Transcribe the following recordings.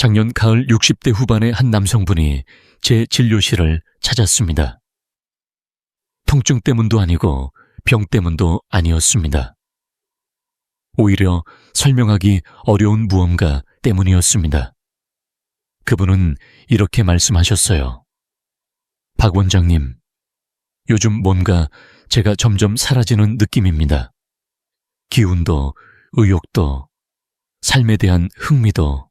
작년 가을 60대 후반의 한 남성분이 제 진료실을 찾았습니다. 통증 때문도 아니고 병 때문도 아니었습니다. 오히려 설명하기 어려운 무언가 때문이었습니다. 그분은 이렇게 말씀하셨어요. 박 원장님, 요즘 뭔가 제가 점점 사라지는 느낌입니다. 기운도, 의욕도, 삶에 대한 흥미도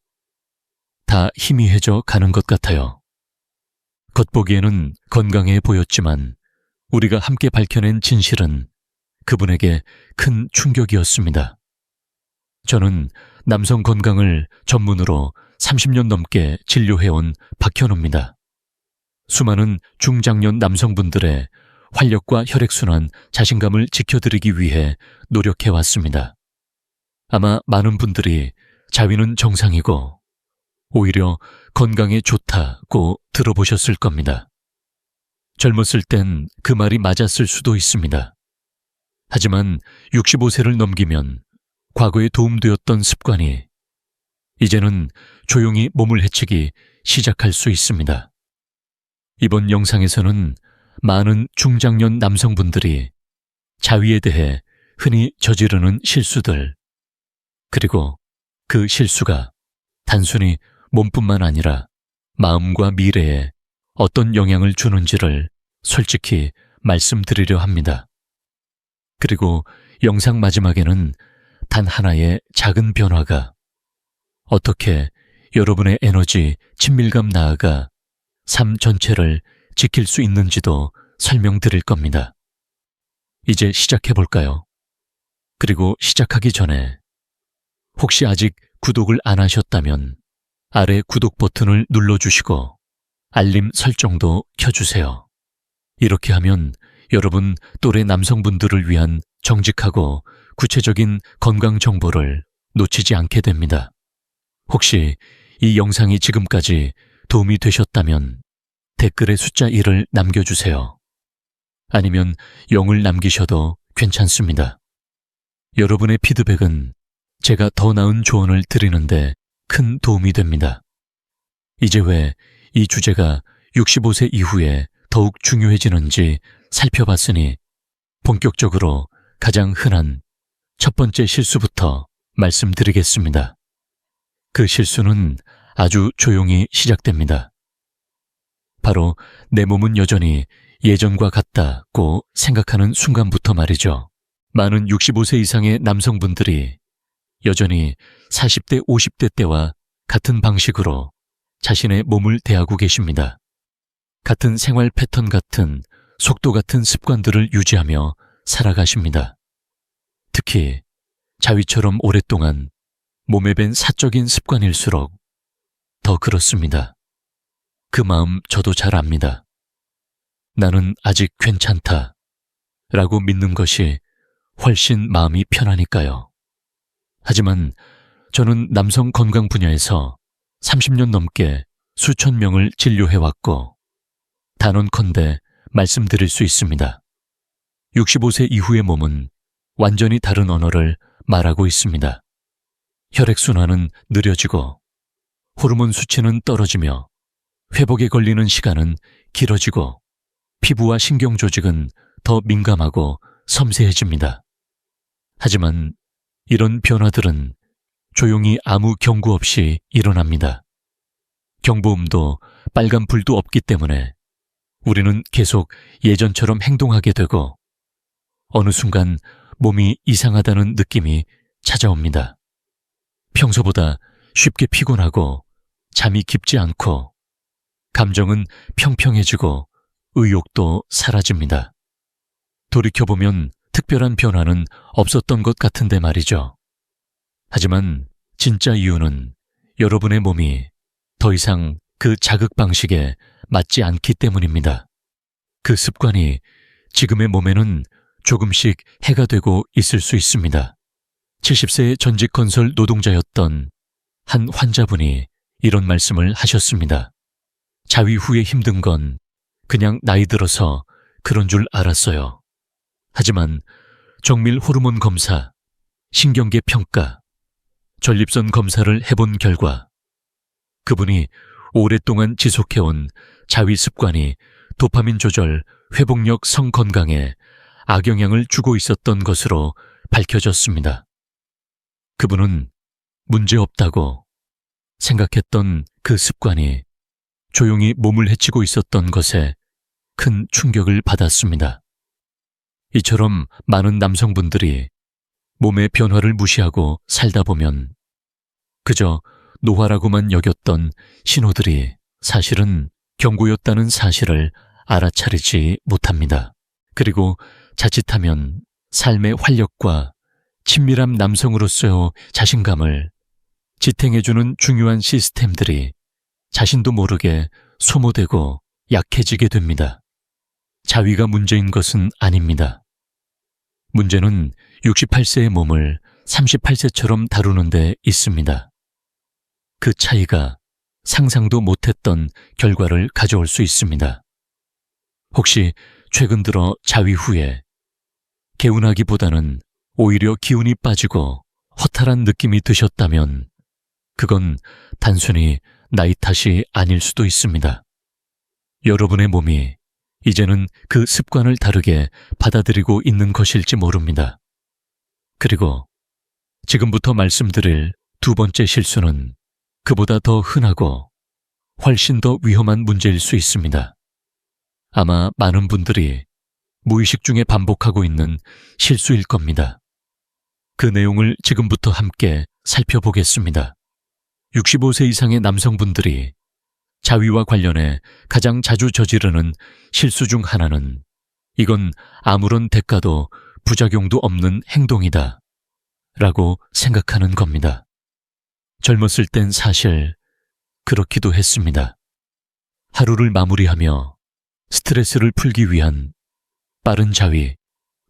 다 희미해져 가는 것 같아요. 겉보기에는 건강해 보였지만 우리가 함께 밝혀낸 진실은 그분에게 큰 충격이었습니다. 저는 남성 건강을 전문으로 30년 넘게 진료해온 박현우입니다. 수많은 중장년 남성분들의 활력과 혈액순환, 자신감을 지켜드리기 위해 노력해왔습니다. 아마 많은 분들이 자위는 정상이고 오히려 건강에 좋다고 들어보셨을 겁니다. 젊었을 땐 그 말이 맞았을 수도 있습니다. 하지만 65세를 넘기면 과거에 도움되었던 습관이 이제는 조용히 몸을 해치기 시작할 수 있습니다. 이번 영상에서는 많은 중장년 남성분들이 자위에 대해 흔히 저지르는 실수들, 그리고 그 실수가 단순히 몸뿐만 아니라 마음과 미래에 어떤 영향을 주는지를 솔직히 말씀드리려 합니다. 그리고 영상 마지막에는 단 하나의 작은 변화가 어떻게 여러분의 에너지, 친밀감 나아가 삶 전체를 지킬 수 있는지도 설명드릴 겁니다. 이제 시작해 볼까요? 그리고 시작하기 전에 혹시 아직 구독을 안 하셨다면 아래 구독 버튼을 눌러주시고 알림 설정도 켜주세요. 이렇게 하면 여러분 또래 남성분들을 위한 정직하고 구체적인 건강 정보를 놓치지 않게 됩니다. 혹시 이 영상이 지금까지 도움이 되셨다면 댓글에 숫자 1을 남겨주세요. 아니면 0을 남기셔도 괜찮습니다. 여러분의 피드백은 제가 더 나은 조언을 드리는데 큰 도움이 됩니다. 이제 왜 이 주제가 65세 이후에 더욱 중요해지는지 살펴봤으니 본격적으로 가장 흔한 첫 번째 실수부터 말씀드리겠습니다. 그 실수는 아주 조용히 시작됩니다. 바로 내 몸은 여전히 예전과 같다고 생각하는 순간부터 말이죠. 많은 65세 이상의 남성분들이 여전히 40대, 50대 때와 같은 방식으로 자신의 몸을 대하고 계십니다. 같은 생활 패턴 같은 속도 같은 습관들을 유지하며 살아가십니다. 특히 자위처럼 오랫동안 몸에 밴 사적인 습관일수록 더 그렇습니다. 그 마음 저도 잘 압니다. 나는 아직 괜찮다. 라고 믿는 것이 훨씬 마음이 편하니까요. 하지만 저는 남성 건강 분야에서 30년 넘게 수천 명을 진료해왔고, 단언컨대 말씀드릴 수 있습니다. 65세 이후의 몸은 완전히 다른 언어를 말하고 있습니다. 혈액순환은 느려지고, 호르몬 수치는 떨어지며, 회복에 걸리는 시간은 길어지고, 피부와 신경 조직은 더 민감하고 섬세해집니다. 하지만 이런 변화들은 조용히 아무 경고 없이 일어납니다. 경보음도 빨간 불도 없기 때문에 우리는 계속 예전처럼 행동하게 되고 어느 순간 몸이 이상하다는 느낌이 찾아옵니다. 평소보다 쉽게 피곤하고 잠이 깊지 않고 감정은 평평해지고 의욕도 사라집니다. 돌이켜보면 특별한 변화는 없었던 것 같은데 말이죠. 하지만 진짜 이유는 여러분의 몸이 더 이상 그 자극 방식에 맞지 않기 때문입니다. 그 습관이 지금의 몸에는 조금씩 해가 되고 있을 수 있습니다. 70세의 전직 건설 노동자였던 한 환자분이 이런 말씀을 하셨습니다. 자위 후에 힘든 건 그냥 나이 들어서 그런 줄 알았어요. 하지만 정밀 호르몬 검사, 신경계 평가, 전립선 검사를 해본 결과 그분이 오랫동안 지속해온 자위 습관이 도파민 조절, 회복력, 성 건강에 악영향을 주고 있었던 것으로 밝혀졌습니다. 그분은 문제없다고 생각했던 그 습관이 조용히 몸을 해치고 있었던 것에 큰 충격을 받았습니다. 이처럼 많은 남성분들이 몸의 변화를 무시하고 살다 보면 그저 노화라고만 여겼던 신호들이 사실은 경고였다는 사실을 알아차리지 못합니다. 그리고 자칫하면 삶의 활력과 친밀한 남성으로서의 자신감을 지탱해주는 중요한 시스템들이 자신도 모르게 소모되고 약해지게 됩니다. 자위가 문제인 것은 아닙니다. 문제는 68세의 몸을 38세처럼 다루는 데 있습니다. 그 차이가 상상도 못했던 결과를 가져올 수 있습니다. 혹시 최근 들어 자위 후에 개운하기보다는 오히려 기운이 빠지고 허탈한 느낌이 드셨다면 그건 단순히 나이 탓이 아닐 수도 있습니다. 여러분의 몸이 이제는 그 습관을 다르게 받아들이고 있는 것일지 모릅니다. 그리고 지금부터 말씀드릴 두 번째 실수는 그보다 더 흔하고 훨씬 더 위험한 문제일 수 있습니다. 아마 많은 분들이 무의식 중에 반복하고 있는 실수일 겁니다. 그 내용을 지금부터 함께 살펴보겠습니다. 65세 이상의 남성분들이 자위와 관련해 가장 자주 저지르는 실수 중 하나는 이건 아무런 대가도 부작용도 없는 행동이다. 라고 생각하는 겁니다. 젊었을 땐 사실 그렇기도 했습니다. 하루를 마무리하며 스트레스를 풀기 위한 빠른 자위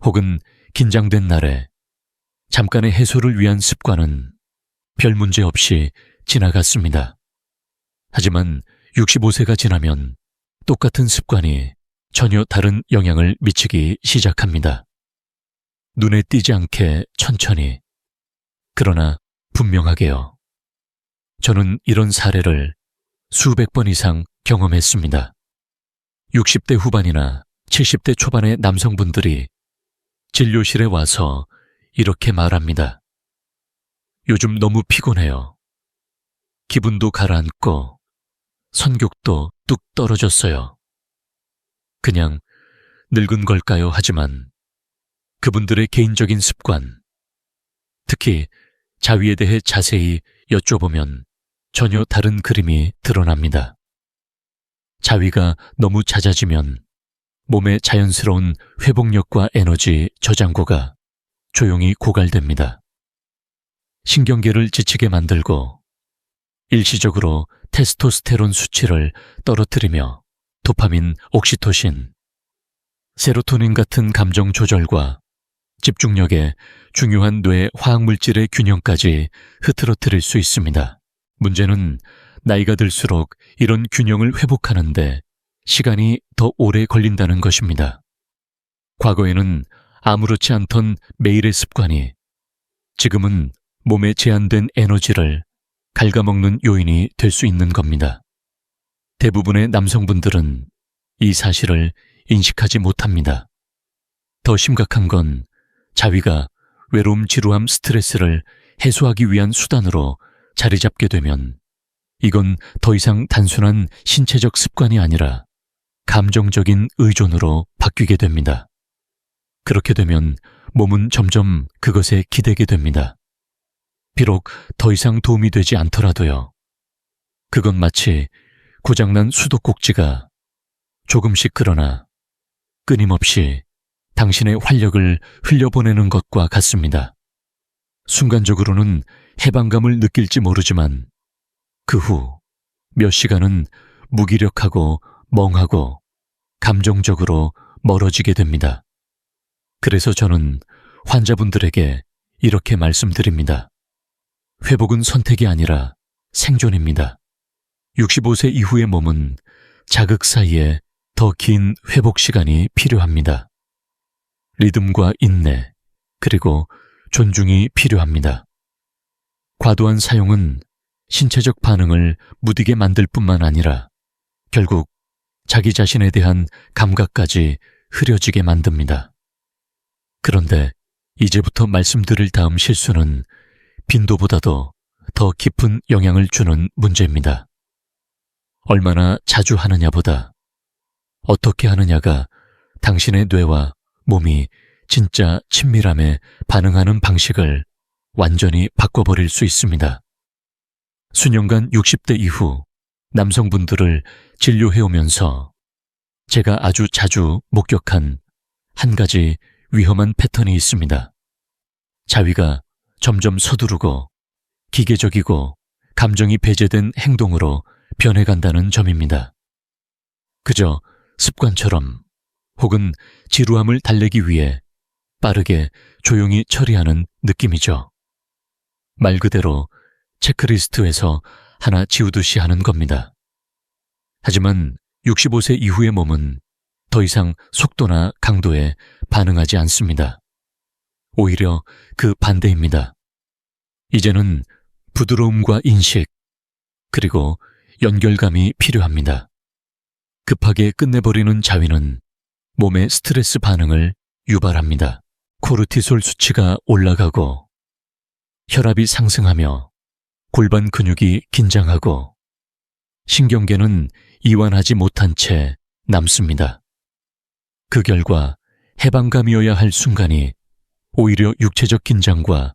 혹은 긴장된 날에 잠깐의 해소를 위한 습관은 별 문제 없이 지나갔습니다. 하지만 65세가 지나면 똑같은 습관이 전혀 다른 영향을 미치기 시작합니다. 눈에 띄지 않게 천천히, 그러나 분명하게요. 저는 이런 사례를 수백 번 이상 경험했습니다. 60대 후반이나 70대 초반의 남성분들이 진료실에 와서 이렇게 말합니다. 요즘 너무 피곤해요. 기분도 가라앉고 선격도 뚝 떨어졌어요. 그냥 늙은 걸까요? 하지만 그분들의 개인적인 습관, 특히 자위에 대해 자세히 여쭤보면 전혀 다른 그림이 드러납니다. 자위가 너무 잦아지면 몸의 자연스러운 회복력과 에너지 저장고가 조용히 고갈됩니다. 신경계를 지치게 만들고 일시적으로 테스토스테론 수치를 떨어뜨리며 도파민, 옥시토신, 세로토닌 같은 감정 조절과 집중력에 중요한 뇌 화학물질의 균형까지 흐트러뜨릴 수 있습니다. 문제는 나이가 들수록 이런 균형을 회복하는데 시간이 더 오래 걸린다는 것입니다. 과거에는 아무렇지 않던 매일의 습관이 지금은 몸에 제한된 에너지를 갉아먹는 요인이 될 수 있는 겁니다. 대부분의 남성분들은 이 사실을 인식하지 못합니다. 더 심각한 건 자위가 외로움, 지루함, 스트레스를 해소하기 위한 수단으로 자리 잡게 되면 이건 더 이상 단순한 신체적 습관이 아니라 감정적인 의존으로 바뀌게 됩니다. 그렇게 되면 몸은 점점 그것에 기대게 됩니다. 비록 더 이상 도움이 되지 않더라도요. 그건 마치 고장난 수도꼭지가 조금씩 그러나 끊임없이 당신의 활력을 흘려보내는 것과 같습니다. 순간적으로는 해방감을 느낄지 모르지만 그 후 몇 시간은 무기력하고 멍하고 감정적으로 멀어지게 됩니다. 그래서 저는 환자분들에게 이렇게 말씀드립니다. 회복은 선택이 아니라 생존입니다. 65세 이후의 몸은 자극 사이에 더 긴 회복 시간이 필요합니다. 리듬과 인내, 그리고 존중이 필요합니다. 과도한 사용은 신체적 반응을 무디게 만들 뿐만 아니라 결국 자기 자신에 대한 감각까지 흐려지게 만듭니다. 그런데 이제부터 말씀드릴 다음 실수는 빈도보다도 더 깊은 영향을 주는 문제입니다. 얼마나 자주 하느냐보다 어떻게 하느냐가 당신의 뇌와 몸이 진짜 친밀함에 반응하는 방식을 완전히 바꿔버릴 수 있습니다. 수년간 60대 이후 남성분들을 진료해오면서 제가 아주 자주 목격한 한 가지 위험한 패턴이 있습니다. 자위가 점점 서두르고 기계적이고 감정이 배제된 행동으로 변해간다는 점입니다. 그저 습관처럼 혹은 지루함을 달래기 위해 빠르게 조용히 처리하는 느낌이죠. 말 그대로 체크리스트에서 하나 지우듯이 하는 겁니다. 하지만 65세 이후의 몸은 더 이상 속도나 강도에 반응하지 않습니다. 오히려 그 반대입니다. 이제는 부드러움과 인식, 그리고 연결감이 필요합니다. 급하게 끝내버리는 자위는 몸의 스트레스 반응을 유발합니다. 코르티솔 수치가 올라가고 혈압이 상승하며 골반 근육이 긴장하고 신경계는 이완하지 못한 채 남습니다. 그 결과 해방감이어야 할 순간이 오히려 육체적 긴장과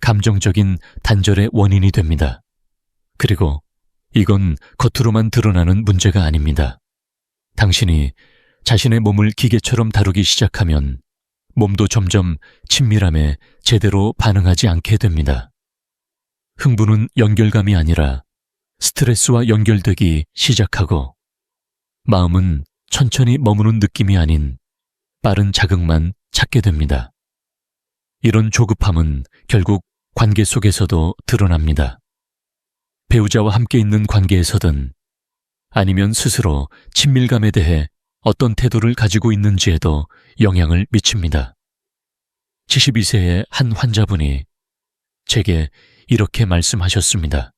감정적인 단절의 원인이 됩니다. 그리고 이건 겉으로만 드러나는 문제가 아닙니다. 당신이 자신의 몸을 기계처럼 다루기 시작하면 몸도 점점 친밀함에 제대로 반응하지 않게 됩니다. 흥분은 연결감이 아니라 스트레스와 연결되기 시작하고 마음은 천천히 머무는 느낌이 아닌 빠른 자극만 찾게 됩니다. 이런 조급함은 결국 관계 속에서도 드러납니다. 배우자와 함께 있는 관계에서든 아니면 스스로 친밀감에 대해 어떤 태도를 가지고 있는지에도 영향을 미칩니다. 72세의 한 환자분이 제게 이렇게 말씀하셨습니다.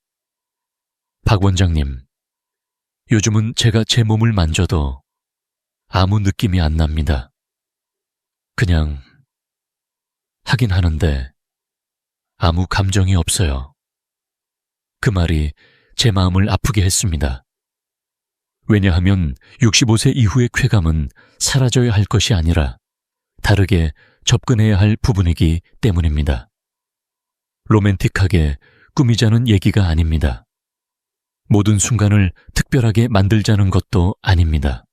박 원장님, 요즘은 제가 제 몸을 만져도 아무 느낌이 안 납니다. 그냥 하긴 하는데 아무 감정이 없어요. 그 말이 제 마음을 아프게 했습니다. 왜냐하면 65세 이후의 쾌감은 사라져야 할 것이 아니라 다르게 접근해야 할 부분이기 때문입니다. 로맨틱하게 꾸미자는 얘기가 아닙니다. 모든 순간을 특별하게 만들자는 것도 아닙니다.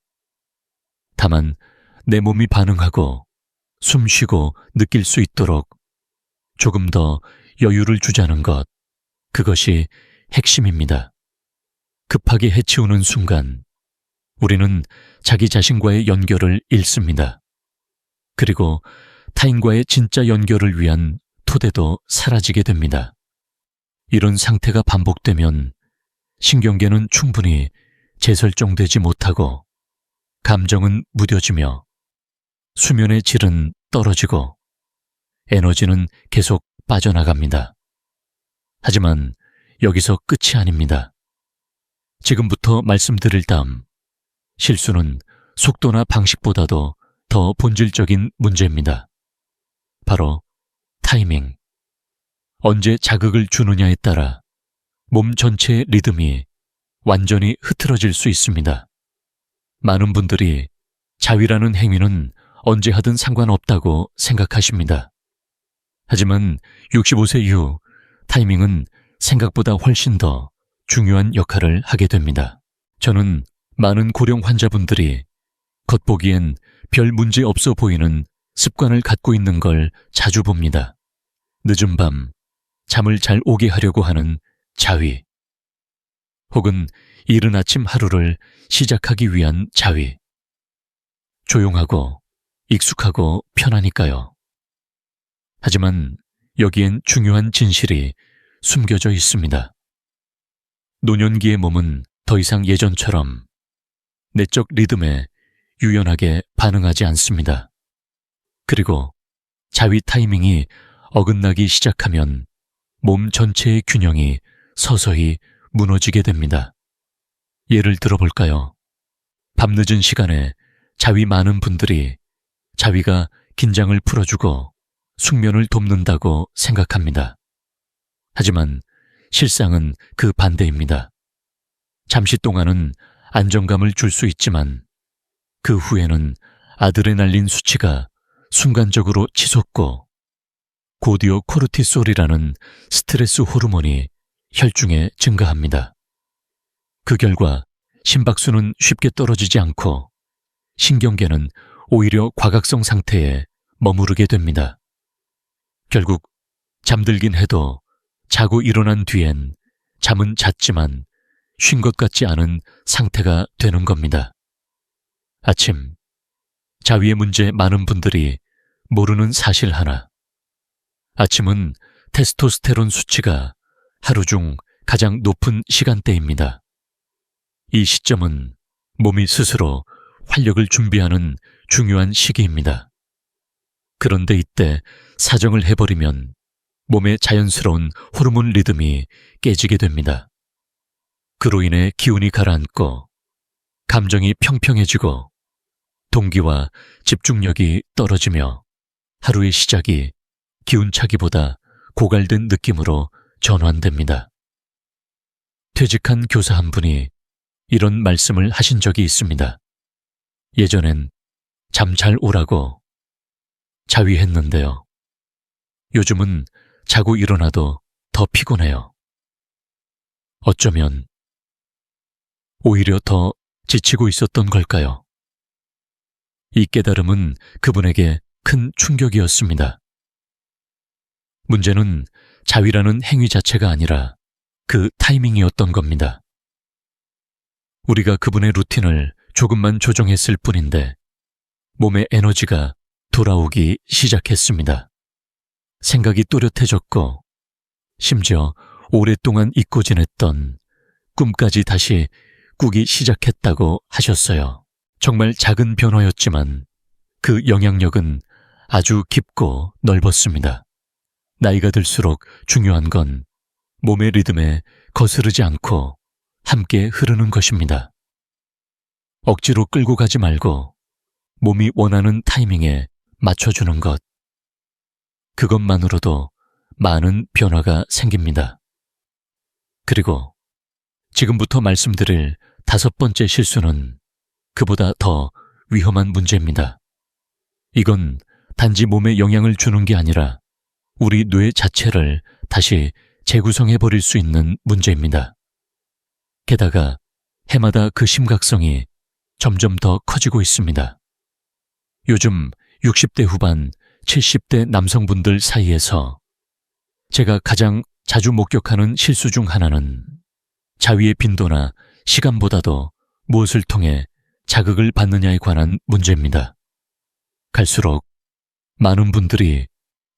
다만 내 몸이 반응하고 숨 쉬고 느낄 수 있도록 조금 더 여유를 주자는 것, 그것이 핵심입니다. 급하게 해치우는 순간, 우리는 자기 자신과의 연결을 잃습니다. 그리고 타인과의 진짜 연결을 위한 토대도 사라지게 됩니다. 이런 상태가 반복되면 신경계는 충분히 재설정되지 못하고 감정은 무뎌지며 수면의 질은 떨어지고 에너지는 계속 빠져나갑니다. 하지만 여기서 끝이 아닙니다. 지금부터 말씀드릴 다음 실수는 속도나 방식보다도 더 본질적인 문제입니다. 바로 타이밍. 언제 자극을 주느냐에 따라 몸 전체의 리듬이 완전히 흐트러질 수 있습니다. 많은 분들이 자위라는 행위는 언제 하든 상관없다고 생각하십니다. 하지만 65세 이후 타이밍은 생각보다 훨씬 더 중요한 역할을 하게 됩니다. 저는 많은 고령 환자분들이 겉보기엔 별 문제 없어 보이는 습관을 갖고 있는 걸 자주 봅니다. 늦은 밤, 잠을 잘 오게 하려고 하는 자위. 혹은 이른 아침 하루를 시작하기 위한 자위. 조용하고 익숙하고 편하니까요. 하지만 여기엔 중요한 진실이 숨겨져 있습니다. 노년기의 몸은 더 이상 예전처럼 내적 리듬에 유연하게 반응하지 않습니다. 그리고 자위 타이밍이 어긋나기 시작하면 몸 전체의 균형이 서서히 무너지게 됩니다. 예를 들어 볼까요? 밤늦은 시간에 자위 많은 분들이 자위가 긴장을 풀어주고 숙면을 돕는다고 생각합니다. 하지만 실상은 그 반대입니다. 잠시 동안은 안정감을 줄 수 있지만 그 후에는 아드레날린 수치가 순간적으로 치솟고 고디오 코르티솔이라는 스트레스 호르몬이 혈중에 증가합니다. 그 결과 심박수는 쉽게 떨어지지 않고 신경계는 오히려 과각성 상태에 머무르게 됩니다. 결국 잠들긴 해도 자고 일어난 뒤엔 잠은 잤지만 쉰 것 같지 않은 상태가 되는 겁니다. 아침, 자위의 문제 많은 분들이 모르는 사실 하나. 아침은 테스토스테론 수치가 하루 중 가장 높은 시간대입니다. 이 시점은 몸이 스스로 활력을 준비하는 중요한 시기입니다. 그런데 이때 사정을 해버리면 몸의 자연스러운 호르몬 리듬이 깨지게 됩니다. 그로 인해 기운이 가라앉고 감정이 평평해지고 동기와 집중력이 떨어지며 하루의 시작이 기운차기보다 고갈된 느낌으로 전환됩니다. 퇴직한 교사 한 분이 이런 말씀을 하신 적이 있습니다. 예전엔 잠잘 오라고 자위했는데요. 요즘은 자고 일어나도 더 피곤해요. 어쩌면 오히려 더 지치고 있었던 걸까요? 이 깨달음은 그분에게 큰 충격이었습니다. 문제는 자위라는 행위 자체가 아니라 그 타이밍이었던 겁니다. 우리가 그분의 루틴을 조금만 조정했을 뿐인데 몸의 에너지가 돌아오기 시작했습니다. 생각이 또렷해졌고 심지어 오랫동안 잊고 지냈던 꿈까지 다시 꾸기 시작했다고 하셨어요. 정말 작은 변화였지만 그 영향력은 아주 깊고 넓었습니다. 나이가 들수록 중요한 건 몸의 리듬에 거스르지 않고 함께 흐르는 것입니다. 억지로 끌고 가지 말고 몸이 원하는 타이밍에 맞춰주는 것. 그것만으로도 많은 변화가 생깁니다. 그리고 지금부터 말씀드릴 다섯 번째 실수는 그보다 더 위험한 문제입니다. 이건 단지 몸에 영향을 주는 게 아니라 우리 뇌 자체를 다시 재구성해 버릴 수 있는 문제입니다. 게다가 해마다 그 심각성이 점점 더 커지고 있습니다. 요즘 60대 후반, 70대 남성분들 사이에서 제가 가장 자주 목격하는 실수 중 하나는 자위의 빈도나 시간보다도 무엇을 통해 자극을 받느냐에 관한 문제입니다. 갈수록 많은 분들이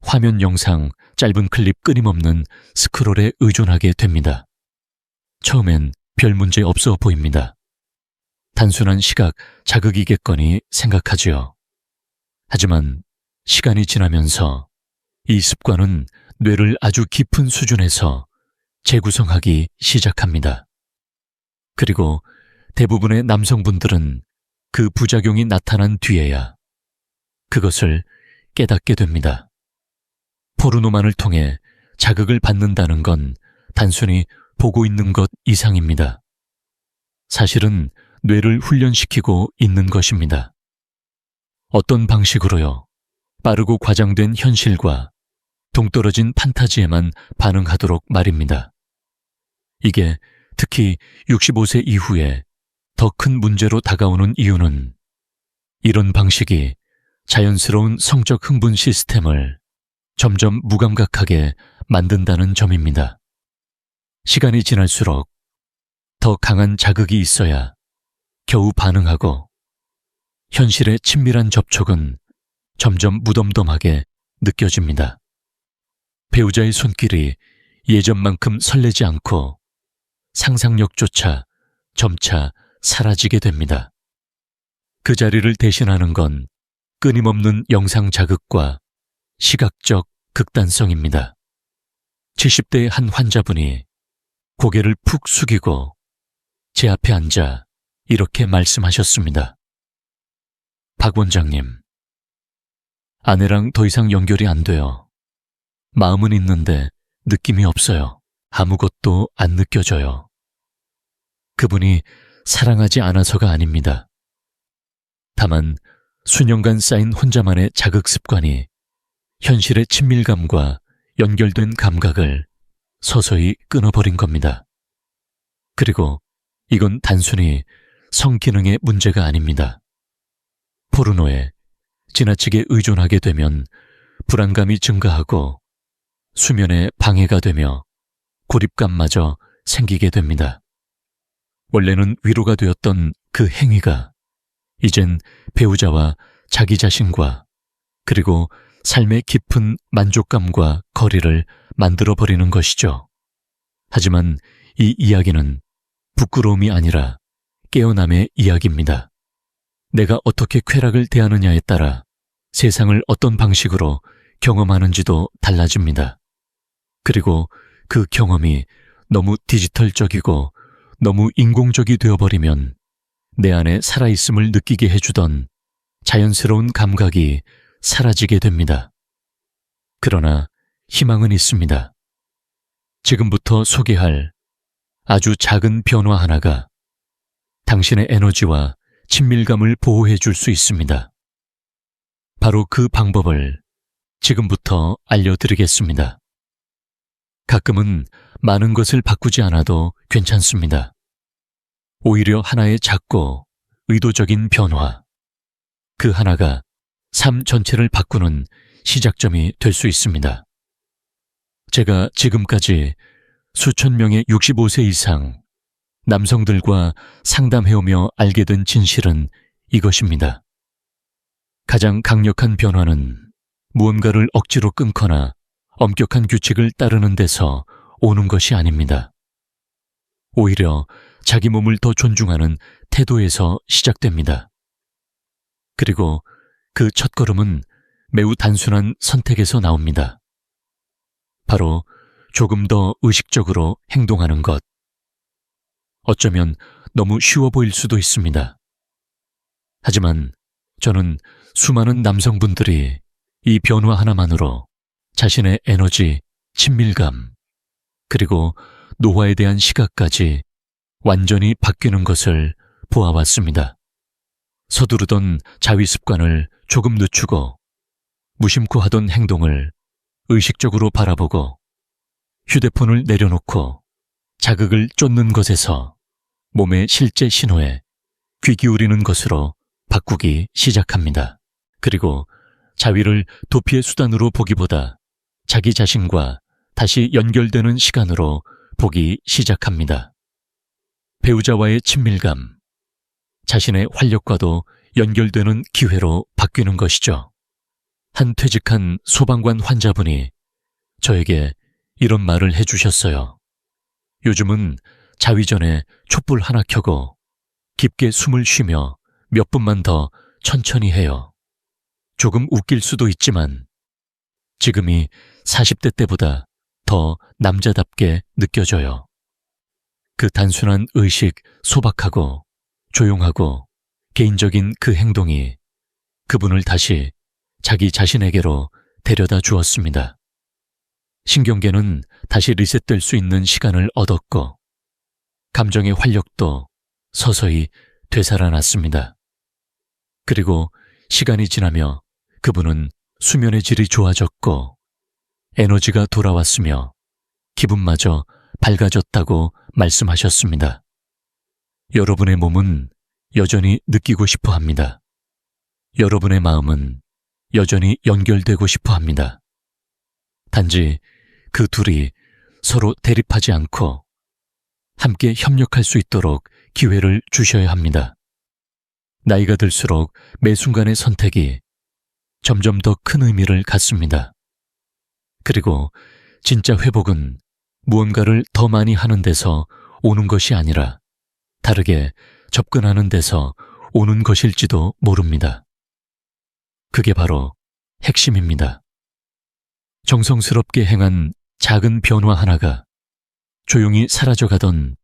화면 영상, 짧은 클립 끊임없는 스크롤에 의존하게 됩니다. 처음엔 별 문제 없어 보입니다. 단순한 시각 자극이겠거니 생각하지요. 하지만 시간이 지나면서 이 습관은 뇌를 아주 깊은 수준에서 재구성하기 시작합니다. 그리고 대부분의 남성분들은 그 부작용이 나타난 뒤에야 그것을 깨닫게 됩니다. 포르노만을 통해 자극을 받는다는 건 단순히 보고 있는 것 이상입니다. 사실은 뇌를 훈련시키고 있는 것입니다. 어떤 방식으로요? 빠르고 과장된 현실과 동떨어진 판타지에만 반응하도록 말입니다. 이게 특히 65세 이후에 더 큰 문제로 다가오는 이유는 이런 방식이 자연스러운 성적 흥분 시스템을 점점 무감각하게 만든다는 점입니다. 시간이 지날수록 더 강한 자극이 있어야 겨우 반응하고 현실의 친밀한 접촉은 점점 무덤덤하게 느껴집니다. 배우자의 손길이 예전만큼 설레지 않고 상상력조차 점차 사라지게 됩니다. 그 자리를 대신하는 건 끊임없는 영상 자극과 시각적 극단성입니다. 70대의 한 환자분이 고개를 푹 숙이고 제 앞에 앉아 이렇게 말씀하셨습니다. 박 원장님, 아내랑 더 이상 연결이 안 돼요. 마음은 있는데 느낌이 없어요. 아무것도 안 느껴져요. 그분이 사랑하지 않아서가 아닙니다. 다만 수년간 쌓인 혼자만의 자극 습관이 현실의 친밀감과 연결된 감각을 서서히 끊어버린 겁니다. 그리고 이건 단순히 성기능의 문제가 아닙니다. 포르노에 지나치게 의존하게 되면 불안감이 증가하고 수면에 방해가 되며 고립감마저 생기게 됩니다. 원래는 위로가 되었던 그 행위가 이젠 배우자와 자기 자신과 그리고 삶의 깊은 만족감과 거리를 만들어 버리는 것이죠. 하지만 이 이야기는 부끄러움이 아니라 깨어남의 이야기입니다. 내가 어떻게 쾌락을 대하느냐에 따라 세상을 어떤 방식으로 경험하는지도 달라집니다. 그리고 그 경험이 너무 디지털적이고 너무 인공적이 되어버리면 내 안에 살아있음을 느끼게 해주던 자연스러운 감각이 사라지게 됩니다. 그러나 희망은 있습니다. 지금부터 소개할 아주 작은 변화 하나가 당신의 에너지와 친밀감을 보호해 줄 수 있습니다. 바로 그 방법을 지금부터 알려드리겠습니다. 가끔은 많은 것을 바꾸지 않아도 괜찮습니다. 오히려 하나의 작고 의도적인 변화, 그 하나가 삶 전체를 바꾸는 시작점이 될 수 있습니다. 제가 지금까지 수천 명의 65세 이상 남성들과 상담해오며 알게 된 진실은 이것입니다. 가장 강력한 변화는 무언가를 억지로 끊거나 엄격한 규칙을 따르는 데서 오는 것이 아닙니다. 오히려 자기 몸을 더 존중하는 태도에서 시작됩니다. 그리고 그 첫걸음은 매우 단순한 선택에서 나옵니다. 바로 조금 더 의식적으로 행동하는 것. 어쩌면 너무 쉬워 보일 수도 있습니다. 하지만 저는 수많은 남성분들이 이 변화 하나만으로 자신의 에너지, 친밀감, 그리고 노화에 대한 시각까지 완전히 바뀌는 것을 보아왔습니다. 서두르던 자위 습관을 조금 늦추고 무심코 하던 행동을 의식적으로 바라보고 휴대폰을 내려놓고 자극을 쫓는 것에서 몸의 실제 신호에 귀 기울이는 것으로 바꾸기 시작합니다. 그리고 자위를 도피의 수단으로 보기보다 자기 자신과 다시 연결되는 시간으로 보기 시작합니다. 배우자와의 친밀감, 자신의 활력과도 연결되는 기회로 바뀌는 것이죠. 한 퇴직한 소방관 환자분이 저에게 이런 말을 해주셨어요. 요즘은 자위 전에 촛불 하나 켜고 깊게 숨을 쉬며 몇 분만 더 천천히 해요. 조금 웃길 수도 있지만 지금이 40대 때보다 더 남자답게 느껴져요. 그 단순한 의식, 소박하고 조용하고 개인적인 그 행동이 그분을 다시 자기 자신에게로 데려다 주었습니다. 신경계는 다시 리셋될 수 있는 시간을 얻었고, 감정의 활력도 서서히 되살아났습니다. 그리고 시간이 지나며 그분은 수면의 질이 좋아졌고, 에너지가 돌아왔으며, 기분마저 밝아졌다고 말씀하셨습니다. 여러분의 몸은 여전히 느끼고 싶어 합니다. 여러분의 마음은 여전히 연결되고 싶어 합니다. 단지 그 둘이 서로 대립하지 않고 함께 협력할 수 있도록 기회를 주셔야 합니다. 나이가 들수록 매 순간의 선택이 점점 더 큰 의미를 갖습니다. 그리고 진짜 회복은 무언가를 더 많이 하는 데서 오는 것이 아니라 다르게 접근하는 데서 오는 것일지도 모릅니다. 그게 바로 핵심입니다. 정성스럽게 행한 작은 변화 하나가 조용히 사라져가던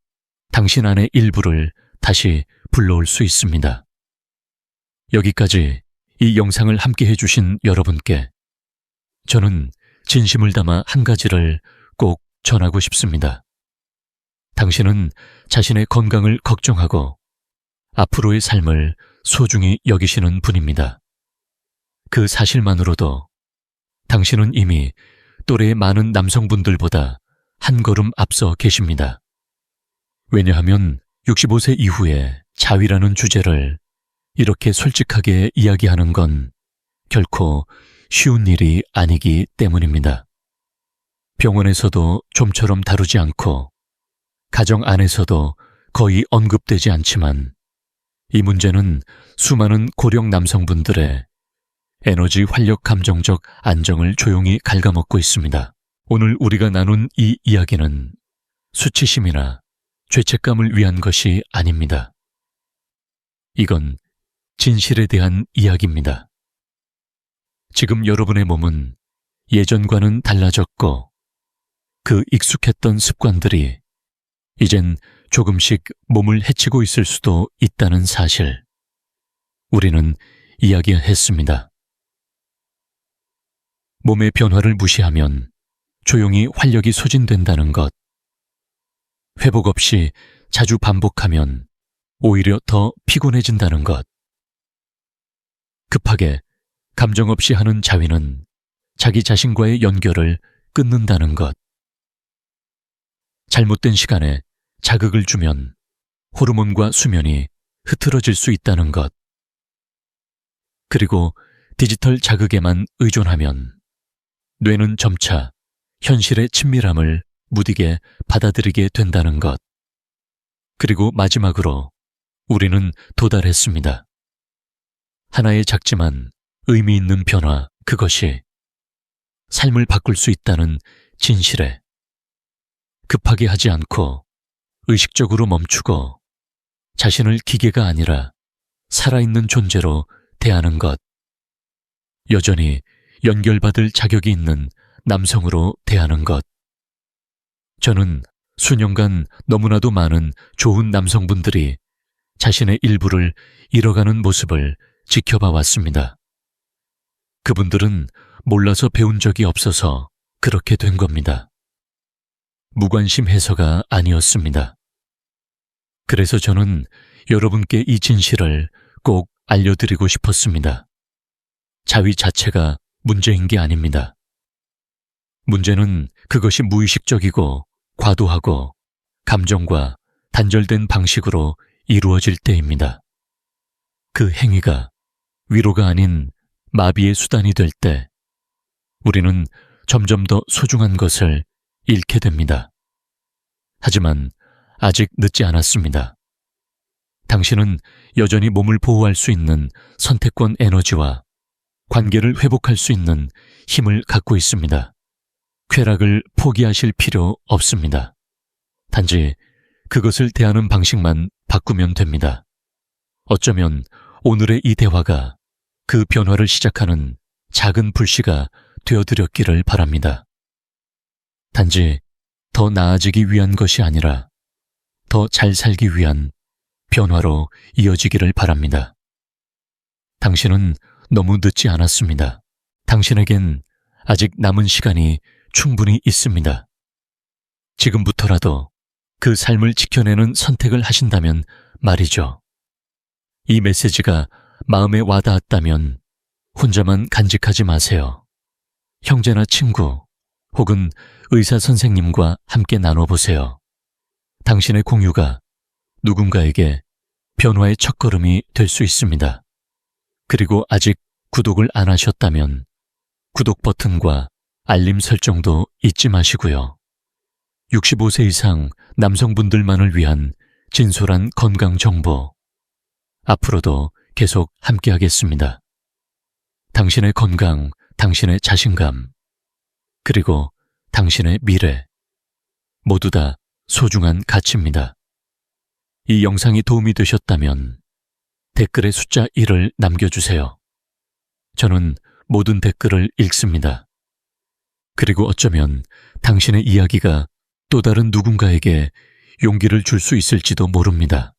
당신 안의 일부를 다시 불러올 수 있습니다. 여기까지 이 영상을 함께 해주신 여러분께 저는 진심을 담아 한 가지를 꼭 전하고 싶습니다. 당신은 자신의 건강을 걱정하고 앞으로의 삶을 소중히 여기시는 분입니다. 그 사실만으로도 당신은 이미 또래의 많은 남성분들보다 한 걸음 앞서 계십니다. 왜냐하면 65세 이후에 자위라는 주제를 이렇게 솔직하게 이야기하는 건 결코 쉬운 일이 아니기 때문입니다. 병원에서도 좀처럼 다루지 않고 가정 안에서도 거의 언급되지 않지만 이 문제는 수많은 고령 남성분들의 에너지 활력 감정적 안정을 조용히 갉아먹고 있습니다. 오늘 우리가 나눈 이 이야기는 수치심이나 죄책감을 위한 것이 아닙니다. 이건 진실에 대한 이야기입니다. 지금 여러분의 몸은 예전과는 달라졌고 그 익숙했던 습관들이 이젠 조금씩 몸을 해치고 있을 수도 있다는 사실. 우리는 이야기했습니다. 몸의 변화를 무시하면 조용히 활력이 소진된다는 것. 회복 없이 자주 반복하면 오히려 더 피곤해진다는 것. 급하게 감정 없이 하는 자위는 자기 자신과의 연결을 끊는다는 것. 잘못된 시간에 자극을 주면 호르몬과 수면이 흐트러질 수 있다는 것. 그리고 디지털 자극에만 의존하면 뇌는 점차 현실의 친밀함을 무디게 받아들이게 된다는 것. 그리고 마지막으로 우리는 도달했습니다. 하나의 작지만 의미 있는 변화, 그것이 삶을 바꿀 수 있다는 진실에 급하게 하지 않고 의식적으로 멈추고 자신을 기계가 아니라 살아있는 존재로 대하는 것. 여전히 연결받을 자격이 있는 남성으로 대하는 것. 저는 수년간 너무나도 많은 좋은 남성분들이 자신의 일부를 잃어가는 모습을 지켜봐 왔습니다. 그분들은 몰라서 배운 적이 없어서 그렇게 된 겁니다. 무관심 해서가 아니었습니다. 그래서 저는 여러분께 이 진실을 꼭 알려드리고 싶었습니다. 자위 자체가 문제인 게 아닙니다. 문제는 그것이 무의식적이고 과도하고 감정과 단절된 방식으로 이루어질 때입니다. 그 행위가 위로가 아닌 마비의 수단이 될 때 우리는 점점 더 소중한 것을 잃게 됩니다. 하지만 아직 늦지 않았습니다. 당신은 여전히 몸을 보호할 수 있는 선택권 에너지와 관계를 회복할 수 있는 힘을 갖고 있습니다. 쾌락을 포기하실 필요 없습니다. 단지 그것을 대하는 방식만 바꾸면 됩니다. 어쩌면 오늘의 이 대화가 그 변화를 시작하는 작은 불씨가 되어드렸기를 바랍니다. 단지 더 나아지기 위한 것이 아니라 더 잘 살기 위한 변화로 이어지기를 바랍니다. 당신은 너무 늦지 않았습니다. 당신에겐 아직 남은 시간이 충분히 있습니다. 지금부터라도 그 삶을 지켜내는 선택을 하신다면 말이죠. 이 메시지가 마음에 와닿았다면 혼자만 간직하지 마세요. 형제나 친구 혹은 의사 선생님과 함께 나눠보세요. 당신의 공유가 누군가에게 변화의 첫걸음이 될 수 있습니다. 그리고 아직 구독을 안 하셨다면 구독 버튼과 알림 설정도 잊지 마시고요. 65세 이상 남성분들만을 위한 진솔한 건강 정보. 앞으로도 계속 함께 하겠습니다. 당신의 건강, 당신의 자신감, 그리고 당신의 미래. 모두 다 소중한 가치입니다. 이 영상이 도움이 되셨다면 댓글의 숫자 1을 남겨주세요. 저는 모든 댓글을 읽습니다. 그리고 어쩌면 당신의 이야기가 또 다른 누군가에게 용기를 줄 수 있을지도 모릅니다.